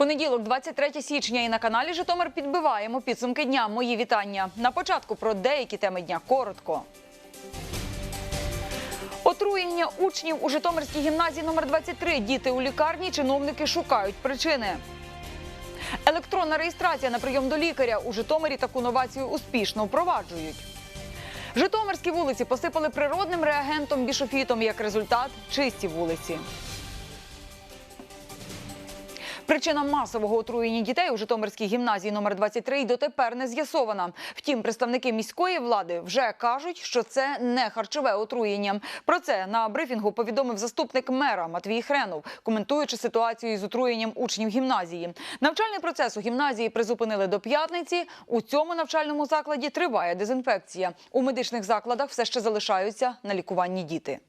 Понеділок, 23 січня, і на каналі Житомир підбиваємо підсумки дня. Мої вітання. На початку про деякі теми дня коротко. Отруєння учнів у Житомирській гімназії номер 23 Діти у лікарні. Чиновники шукають причини. Електронна реєстрація на прийом до лікаря у Житомирі таку новацію успішно впроваджують. Житомирські вулиці посипали природним реагентом бішофітом. Як результат чисті вулиці. Причина масового отруєння дітей у Житомирській гімназії номер 23 дотепер не з'ясована. Втім, представники міської влади вже кажуть, що це не харчове отруєння. Про це на брифінгу повідомив заступник мера Матвій Хренов, коментуючи ситуацію із отруєнням учнів гімназії. Навчальний процес у гімназії призупинили до п'ятниці. У цьому навчальному закладі триває дезінфекція. У медичних закладах все ще залишаються на лікуванні діти.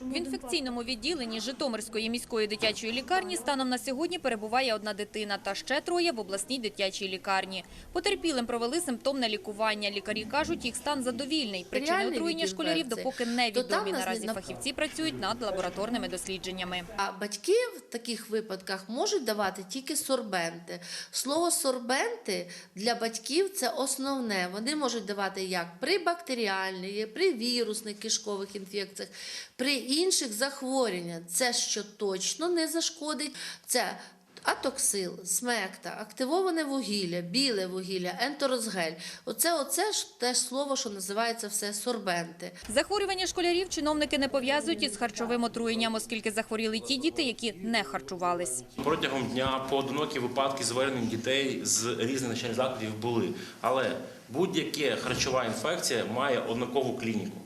В інфекційному відділенні Житомирської міської дитячої лікарні станом на сьогодні перебуває одна дитина та ще троє в обласній дитячій лікарні. Потерпілим провели симптомне лікування. Лікарі кажуть, їх стан задовільний. Причини отруєння школярів допоки невідомі. нас Наразі фахівці працюють над лабораторними дослідженнями. А батьки в таких випадках можуть давати тільки сорбенти. Слово сорбенти для батьків це основне. Вони можуть давати як при бактеріальних, при вірусних кишкових інфекціях, при інших захворюваннях. Це що точно не зашкодить. Це атоксил, смекта, активоване вугілля, біле вугілля, ентерозгель. Оце, оце ж те слово, що називається все сорбенти. Захворювання школярів чиновники не пов'язують із харчовим отруєнням, оскільки захворіли ті діти, які не харчувались. Протягом дня поодинокі випадки звернень дітей з різних навчальних закладів були. Але будь-яка харчова інфекція має однакову клініку.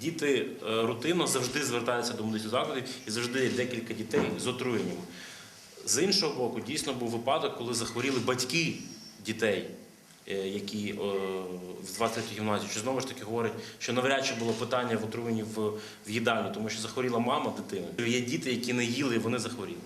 Діти е, рутинно завжди звертаються до медичних закладів і завжди є декілька дітей з отруєнням. З іншого боку, дійсно був випадок, коли захворіли батьки дітей, е, які е, в 23-й гімназії, що знову ж таки говорить, що навряд чи було питання в отруєнні в їдальні, тому що захворіла мама дитини. Є діти, які не їли, і вони захворіли.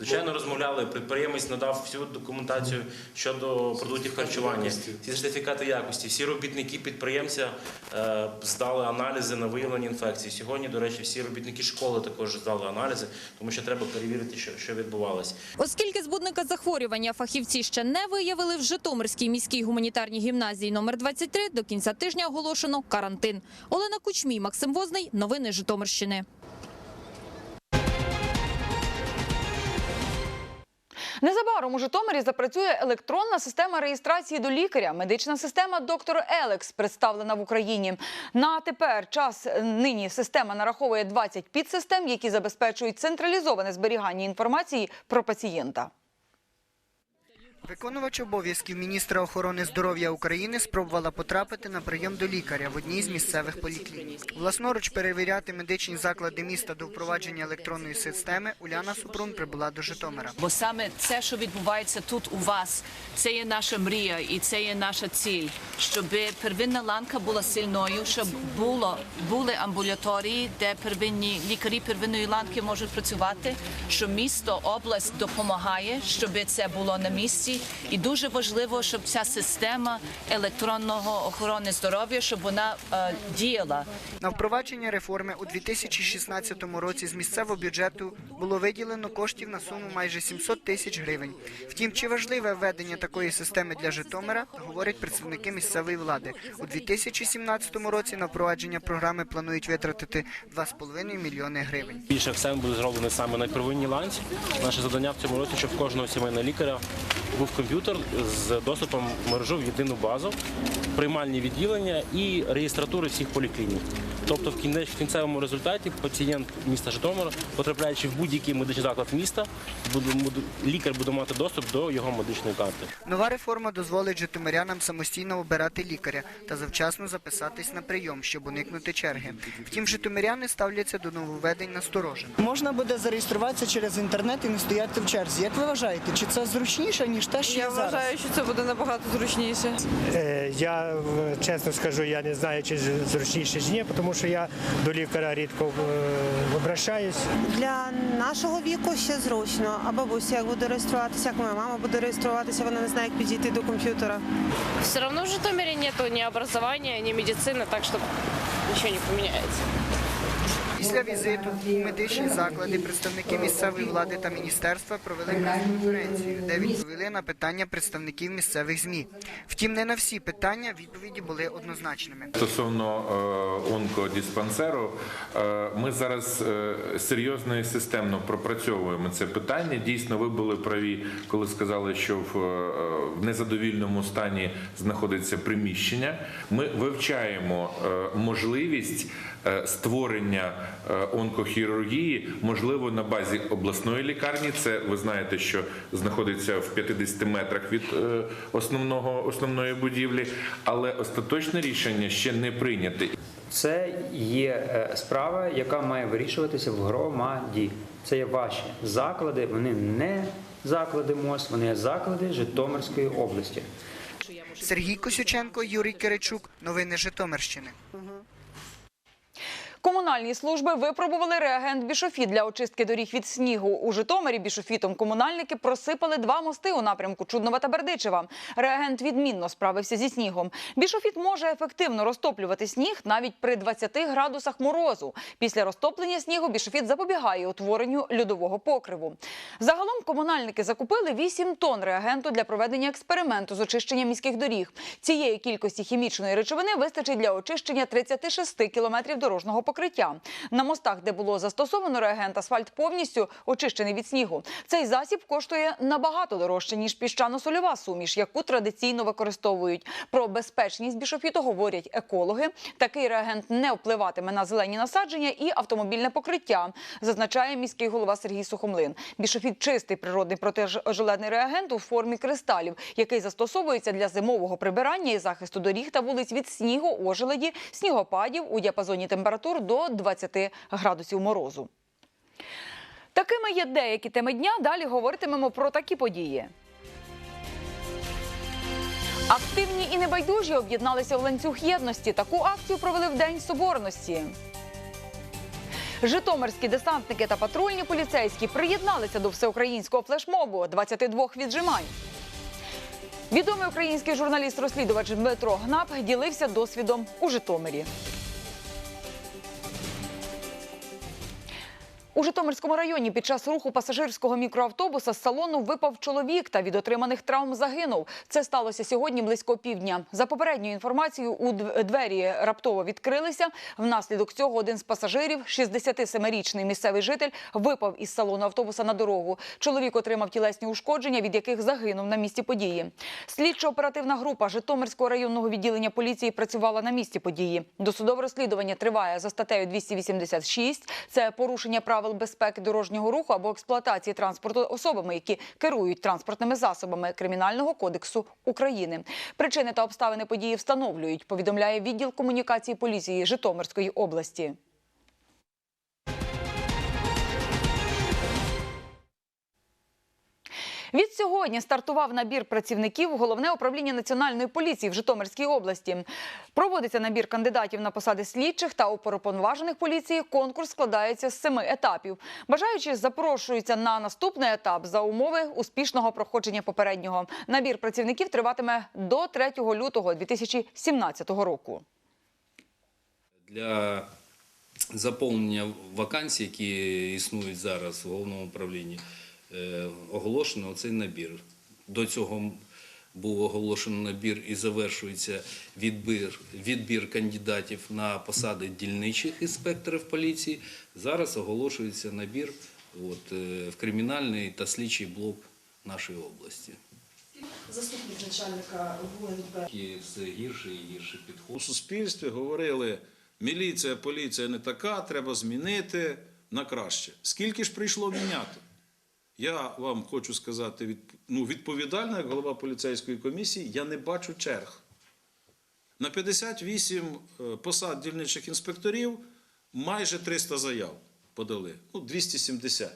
Звичайно, розмовляли. Підприємець надав всю документацію щодо продуктів харчування, всі сертифікати якості. Всі робітники підприємця е, здали аналізи на виявлення інфекції. Сьогодні, до речі, всі робітники школи також здали аналізи, тому що треба перевірити, що, що відбувалося. Оскільки збудника захворювання фахівці ще не виявили в Житомирській міській гуманітарній гімназії номер 23, до кінця тижня оголошено карантин. Олена Кучмій, Максим Возний. Новини Житомирщини. Незабаром у Житомирі запрацює електронна система реєстрації до лікаря. Медична система доктор Елекс представлена в Україні. На тепер час нині система нараховує 20 підсистем, які забезпечують централізоване зберігання інформації про пацієнта. Виконувач обов'язків міністра охорони здоров'я України спробувала потрапити на прийом до лікаря в одній з місцевих поліклінік. Власноруч перевіряти медичні заклади міста до впровадження електронної системи Уляна Супрун прибула до Житомира. Бо саме це, що відбувається тут у вас, це є наша мрія і це є наша ціль, щоб первинна ланка була сильною, щоб було були амбулаторії, де первинні лікарі первинної ланки можуть працювати. Що місто, область допомагає, щоб це було на місці. І дуже важливо, щоб ця система електронного охорони здоров'я, щоб вона е, діяла. На впровадження реформи у 2016 році з місцевого бюджету було виділено коштів на суму майже 700 тисяч гривень. Втім, чи важливе введення такої системи для Житомира, говорять представники місцевої влади. У 2017 році на впровадження програми планують витратити 2,5 мільйони гривень. Більше акцент буде зроблений саме на первинній ланці. Наше завдання в цьому році, щоб в кожного сімейного лікаря був комп'ютер з доступом в мережу в єдину базу, приймальні відділення і реєстратури всіх поліклінік. Тобто, в кінець- в кінцевому результаті пацієнт міста Житомира, потрапляючи в будь-який медичний заклад міста, буде- буде- лікар буде мати доступ до його медичної карти. Нова реформа дозволить житомирянам самостійно обирати лікаря та завчасно записатись на прийом, щоб уникнути черги. Втім, житомиряни ставляться до нововведень насторожено. Можна буде зареєструватися через інтернет і не стояти в черзі. Як ви вважаєте, чи це зручніше ніж те, що Я є зараз? вважаю, що це буде набагато зручніше. Е, Я чесно скажу, я не знаю, чи зручніше чи ні, тому що я до лікаря рідко е, обращаюсь. Для нашого віку ще зручно. А бабуся як буде реєструватися, як моя мама буде реєструватися, вона не знає, як підійти до комп'ютера. Все одно в Житомирі немає ні образування, ні медицини, так що нічого не поменяется. Після візиту у медичні заклади представники місцевої влади та міністерства провели прес-конференцію, де відповіли на питання представників місцевих ЗМІ. Втім, не на всі питання відповіді були однозначними. Стосовно е, онкодиспансеру, е, ми зараз е, серйозно і системно пропрацьовуємо це питання. Дійсно, ви були праві, коли сказали, що в, незадовільному стані знаходиться приміщення. Ми вивчаємо можливість. Е, Створення е, онкохірургії можливо на базі обласної лікарні. Це ви знаєте, що знаходиться в 50 метрах від е, основного основної будівлі, але остаточне рішення ще не прийняте. Це є е, справа, яка має вирішуватися в громаді. Це є ваші заклади, вони не заклади МОЗ, вони є заклади Житомирської області. Сергій Косюченко, Юрій Киричук. Новини Житомирщини. Комунальні служби випробували реагент бішофіт для очистки доріг від снігу. У Житомирі бішофітом комунальники просипали два мости у напрямку Чуднова та Бердичева. Реагент відмінно справився зі снігом. Бішофіт може ефективно розтоплювати сніг навіть при 20 градусах морозу. Після розтоплення снігу бішофіт запобігає утворенню льодового покриву. Загалом комунальники закупили 8 тонн реагенту для проведення експерименту з очищення міських доріг. Цієї кількості хімічної речовини вистачить для очищення 36 кілометрів дорожнього покриття. На мостах, де було застосовано реагент, асфальт повністю очищений від снігу. Цей засіб коштує набагато дорожче ніж піщано-сольова суміш, яку традиційно використовують. Про безпечність бішофіту говорять екологи. Такий реагент не впливатиме на зелені насадження і автомобільне покриття, зазначає міський голова Сергій Сухомлин. Бішофіт чистий природний протижеледний реагент у формі кристалів, який застосовується для зимового прибирання і захисту доріг та вулиць від снігу, ожеледі, снігопадів у діапазоні температур до 20 градусів морозу. Такими є деякі теми дня. Далі говоритимемо про такі події. Активні і небайдужі об'єдналися в ланцюг єдності. Таку акцію провели в День Соборності. Житомирські десантники та патрульні поліцейські приєдналися до всеукраїнського флешмобу 22 віджимань. Відомий український журналіст-розслідувач Дмитро Гнап ділився досвідом у Житомирі. У Житомирському районі під час руху пасажирського мікроавтобуса з салону випав чоловік та від отриманих травм загинув. Це сталося сьогодні близько півдня. За попередньою інформацією, у двері раптово відкрилися. Внаслідок цього один з пасажирів, 67-річний місцевий житель, випав із салону автобуса на дорогу. Чоловік отримав тілесні ушкодження, від яких загинув на місці події. Слідчо-оперативна група Житомирського районного відділення поліції працювала на місці події. Досудове розслідування триває за статтею 286. Це порушення правил безпеки дорожнього руху або експлуатації транспорту особами, які керують транспортними засобами Кримінального кодексу України. Причини та обставини події встановлюють. Повідомляє відділ комунікації поліції Житомирської області. Від сьогодні стартував набір працівників головне управління національної поліції в Житомирській області. Проводиться набір кандидатів на посади слідчих та оперуповноважених поліції. Конкурс складається з семи етапів. Бажаючі запрошуються на наступний етап за умови успішного проходження попереднього. Набір працівників триватиме до 3 лютого 2017 року. Для заповнення вакансій, які існують зараз в головному управлінні, оголошено цей набір. До цього був оголошено набір і завершується відбір, відбір кандидатів на посади дільничих інспекторів поліції. Зараз оголошується набір от, е, в кримінальний та слідчий блок нашої області. Заступник начальника ГУНП. І все гірше і гірше підход. У суспільстві говорили, міліція, поліція не така, треба змінити на краще. Скільки ж прийшло міняти? Я вам хочу сказати, від, ну, відповідально, як голова поліцейської комісії, я не бачу черг. На 58 е, посад дільничих інспекторів майже 300 заяв подали. Ну, 270,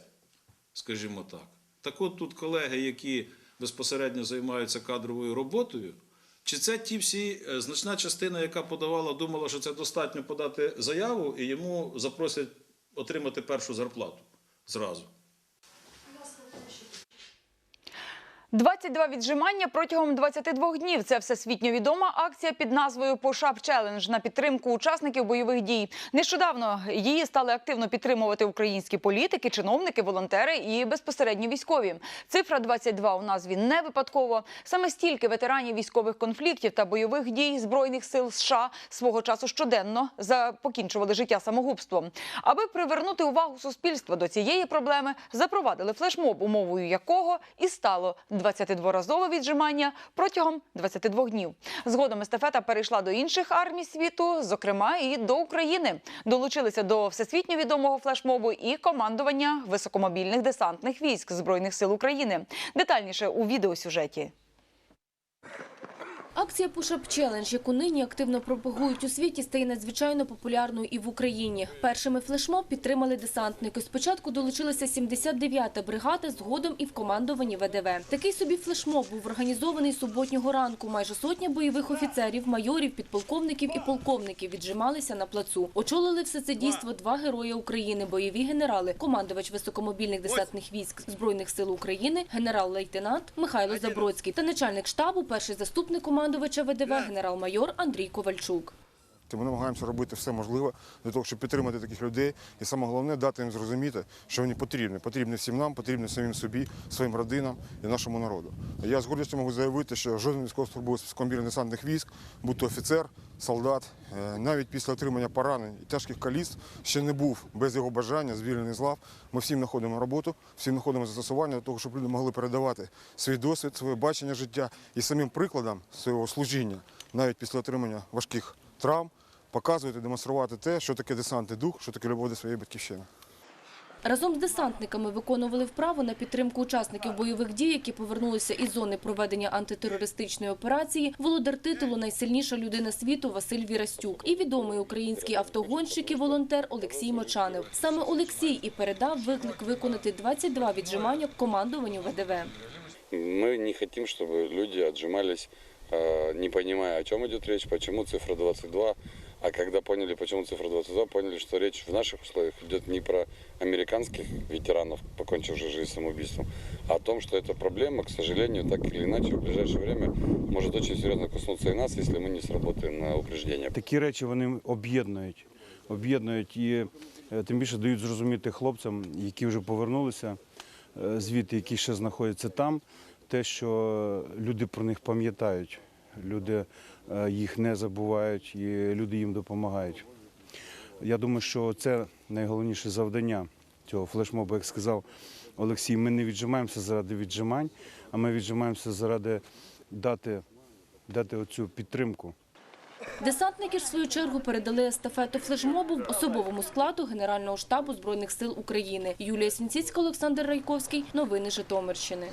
скажімо так. Так от тут колеги, які безпосередньо займаються кадровою роботою, чи це ті всі е, значна частина, яка подавала, думала, що це достатньо подати заяву, і йому запросять отримати першу зарплату зразу. 22 віджимання протягом 22 днів. Це всесвітньо відома акція під назвою Пошап Челендж на підтримку учасників бойових дій. Нещодавно її стали активно підтримувати українські політики, чиновники, волонтери і безпосередньо військові. Цифра 22 у назві не випадково. Саме стільки ветеранів військових конфліктів та бойових дій збройних сил США свого часу щоденно за- покінчували життя самогубством. Аби привернути увагу суспільства до цієї проблеми, запровадили флешмоб, умовою якого і стало 22-разове віджимання протягом 22 днів. Згодом естафета перейшла до інших армій світу, зокрема і до України. Долучилися до всесвітньо відомого флешмобу і командування високомобільних десантних військ збройних сил України. Детальніше у відеосюжеті. Акція Push-Up Challenge, яку нині активно пропагують у світі, стає надзвичайно популярною і в Україні. Першими флешмоб підтримали десантники. Спочатку долучилася 79-та бригада, згодом і в командуванні ВДВ. Такий собі флешмоб був організований суботнього ранку. Майже сотня бойових офіцерів, майорів, підполковників і полковників віджималися на плацу. Очолили все це дійство два герої України, бойові генерали, командувач високомобільних десантних військ Збройних сил України, генерал-лейтенант Михайло Забродський та начальник штабу, перший заступник командувача ВДВ, генерал-майор Андрій Ковальчук. Ми намагаємося робити все можливе для того, щоб підтримати таких людей. І саме головне дати їм зрозуміти, що вони потрібні. Потрібні всім нам, потрібні самим собі, своїм родинам і нашому народу. Я з гордістю можу заявити, що жоден військовослужбовець військових десантних військ, будь то офіцер, солдат, е, навіть після отримання поранень і тяжких каліц, ще не був без його бажання звільнений з лав. Ми всім знаходимо роботу, всім знаходимо застосування для того, щоб люди могли передавати свій досвід, своє бачення життя і самим прикладом свого служіння, навіть після отримання важких травм, показувати, демонструвати те, що таке десантний дух, що таке любов до своєї батьківщини. Разом з десантниками виконували вправу на підтримку учасників бойових дій, які повернулися із зони проведення антитерористичної операції, володар титулу «Найсильніша людина світу» Василь Вірастюк і відомий український автогонщик і волонтер Олексій Мочанов. Саме Олексій і передав виклик виконати 22 віджимання командуванню ВДВ. Мы не хотим, чтобы люди отжимались, э, не понимая, о чем идет речь, почему цифра 22. а когда поняли, почему цифра 22, поняли, что речь в наших условиях идет не про американских ветеранов, покончивших жизнь самоубийством, а о том, что эта проблема, к сожалению, так или иначе в ближайшее время может очень серьезно коснуться и нас, если мы не сработаем на упреждение. Такі речі вони об'єднують, об'єднують і е, тим більше дають зрозуміти хлопцям, які вже повернулися е, звідти, які ще знаходяться там, те, що люди про них пам'ятають, люди е, їх не забувають і люди їм допомагають. Я думаю, що це найголовніше завдання цього флешмобу, як сказав Олексій. Ми не віджимаємося заради віджимань, а ми віджимаємося заради дати, дати оцю підтримку. Десантники ж в свою чергу передали естафету флешмобу в особовому складу Генерального штабу Збройних сил України. Юлія Сінціцька, Олександр Райковський. Новини Житомирщини.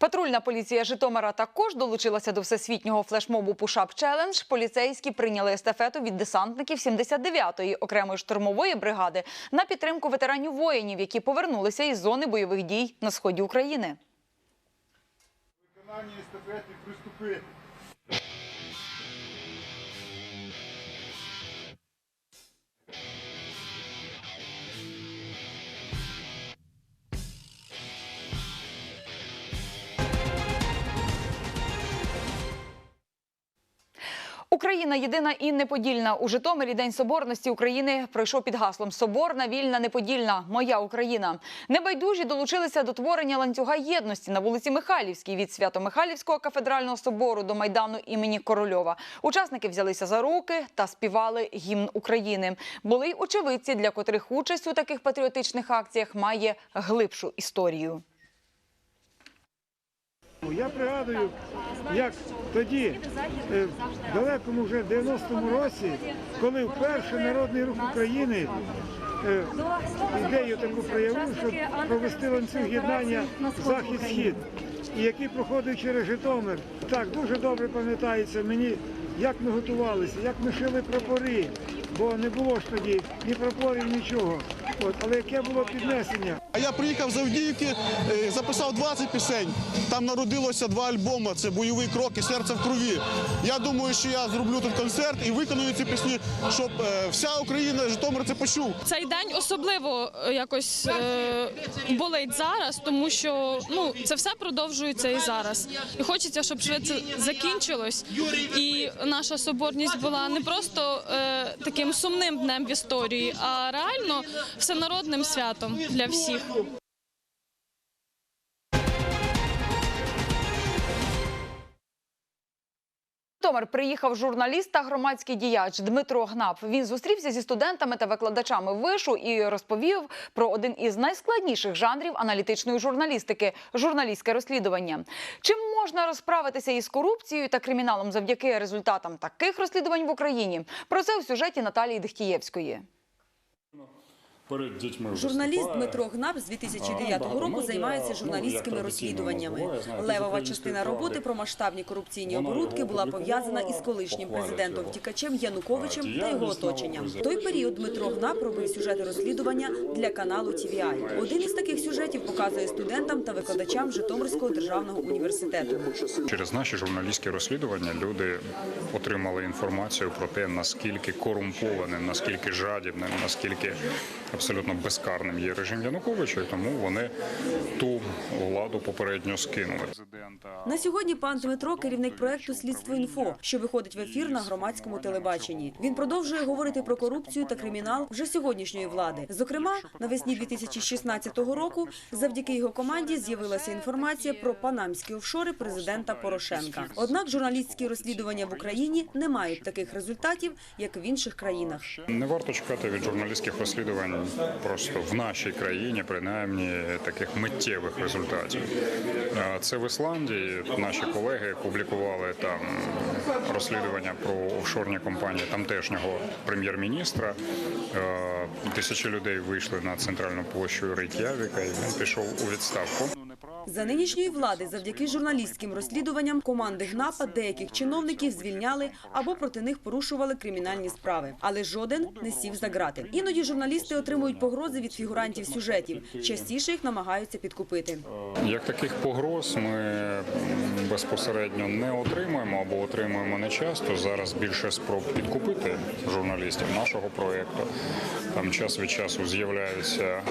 Патрульна поліція Житомира також долучилася до всесвітнього флешмобу Пушап Челендж. Поліцейські прийняли естафету від десантників 79-ї окремої штурмової бригади на підтримку ветеранів воїнів, які повернулися із зони бойових дій на сході України. Виконання естафети приступити. Україна єдина і неподільна. У Житомирі День Соборності України пройшов під гаслом Соборна, вільна, неподільна. Моя Україна. Небайдужі долучилися до творення ланцюга єдності на вулиці Михайлівській від Свято-Михайлівського кафедрального собору до майдану імені Корольова. Учасники взялися за руки та співали гімн України. Були й очевидці, для котрих участь у таких патріотичних акціях має глибшу історію. Я пригадую, як тоді, е, в далекому вже 90-му році, коли вперше Народний рух України е, ідею таку проявив, щоб провести ланцюг єднання захід-схід, і який проходив через Житомир. Так, дуже добре пам'ятається мені, як ми готувалися, як ми шили прапори, бо не було ж тоді ні прапорів, нічого. От, але яке було піднесення. А я приїхав з Авдіївки, е, записав 20 пісень. Там народилося два альбоми. Це бойовий крок і серце в крові. Я думаю, що я зроблю тут концерт і виконую ці пісні, щоб е, вся Україна, Житомир це почув. Цей день особливо е, якось е, болить зараз, тому що ну це все продовжується і зараз. І хочеться, щоб швидше закінчилось, і наша соборність була не просто е, таким сумним днем в історії, а реально всенародним святом для всіх. Житомир приїхав журналіст та громадський діяч Дмитро Гнап. Він зустрівся зі студентами та викладачами вишу і розповів про один із найскладніших жанрів аналітичної журналістики журналістське розслідування. Чим можна розправитися із корупцією та криміналом завдяки результатам таких розслідувань в Україні? Про це у сюжеті Наталії Дихтієвської. Перед дітьми Журналіст Дмитро Гнап з 2009 року займається журналістськими розслідуваннями. Левова частина роботи про масштабні корупційні оборудки була пов'язана із колишнім президентом втікачем Януковичем та його оточенням. В той період Дмитро Гнап робив сюжети розслідування для каналу TVI. Один із таких сюжетів показує студентам та викладачам Житомирського державного університету. Через наші журналістські розслідування люди отримали інформацію про те, наскільки корумпованим, наскільки жадібним, наскільки абсолютно безкарним є режим Януковича, і тому вони ту владу попередньо скинули. На сьогодні пан Дмитро керівник проекту Слідство інфо, що виходить в ефір на громадському телебаченні. Він продовжує говорити про корупцію та кримінал вже сьогоднішньої влади. Зокрема, навесні 2016 року, завдяки його команді, з'явилася інформація про панамські офшори президента Порошенка. Однак журналістські розслідування в Україні не мають таких результатів, як в інших країнах. Не варто чекати від журналістських розслідувань просто в нашій країні, принаймні таких миттєвих результатів. Це в Ісландії. Наші колеги публікували там розслідування про офшорні компанії тамтешнього прем'єр-міністра. Тисячі людей вийшли на центральну площу Рейк'явіка, і він пішов у відставку. За нинішньої влади, завдяки журналістським розслідуванням, команди ГНАПа деяких чиновників звільняли або проти них порушували кримінальні справи. Але жоден не сів за грати. Іноді журналісти отримують погрози від фігурантів сюжетів. Частіше їх намагаються підкупити. Як таких погроз ми безпосередньо не отримуємо або отримуємо не часто. Зараз більше спроб підкупити журналістів нашого проєкту. Там час від часу з'являються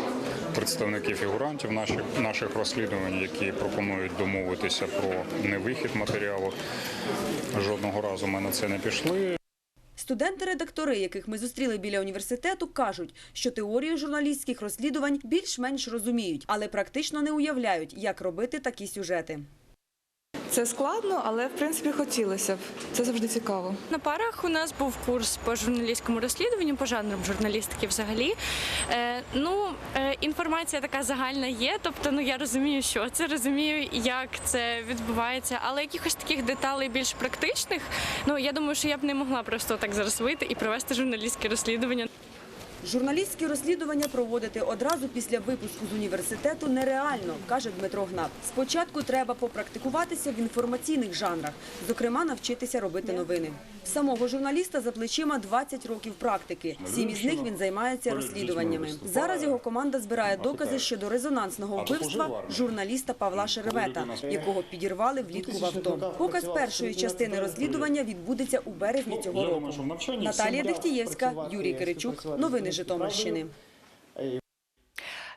представники фігурантів наших, наших розслідувань, які пропонують домовитися про невихід матеріалу. Жодного разу ми на це не пішли. Студенти-редактори, яких ми зустріли біля університету, кажуть, що теорію журналістських розслідувань більш-менш розуміють, але практично не уявляють, як робити такі сюжети. Це складно, але в принципі хотілося б. Це завжди цікаво. На парах у нас був курс по журналістському розслідуванню, по жанрам журналістики взагалі. Е, ну, е, інформація така загальна є, тобто ну я розумію, що це розумію, як це відбувається, але якихось таких деталей більш практичних, ну я думаю, що я б не могла просто так зараз вийти і провести журналістське розслідування. Журналістські розслідування проводити одразу після випуску з університету нереально, каже Дмитро Гнап. Спочатку треба попрактикуватися в інформаційних жанрах, зокрема навчитися робити новини. Самого журналіста за плечима 20 років практики. Сім із них він займається розслідуваннями. Зараз його команда збирає докази щодо резонансного вбивства журналіста Павла Шеремета, якого підірвали влітку в авто. Показ першої частини розслідування відбудеться у березні цього року. Наталія Дехтієвська, Юрій Киричук. Новини Житомирщини.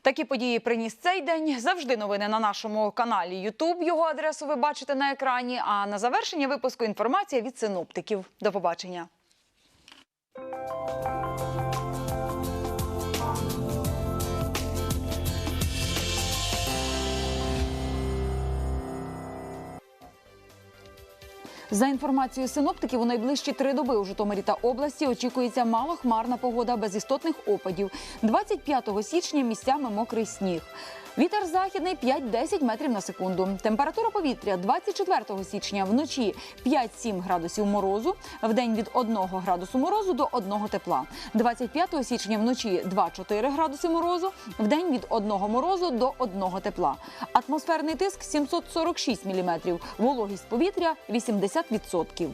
Такі події приніс цей день. Завжди новини на нашому каналі Ютуб. Його адресу ви бачите на екрані. А на завершення випуску інформація від синоптиків. До побачення. За інформацією синоптиків, у найближчі три доби у Житомирі та області очікується малохмарна погода без істотних опадів. 25 січня місцями мокрий сніг. Вітер західний 5-10 метрів на секунду. Температура повітря 24 січня вночі 5-7 градусів морозу, вдень від 1 градусу морозу до 1 тепла. 25 січня вночі 2-4 градуси морозу, вдень від 1 морозу до 1 тепла. Атмосферний тиск 746 міліметрів, вологість повітря 80%.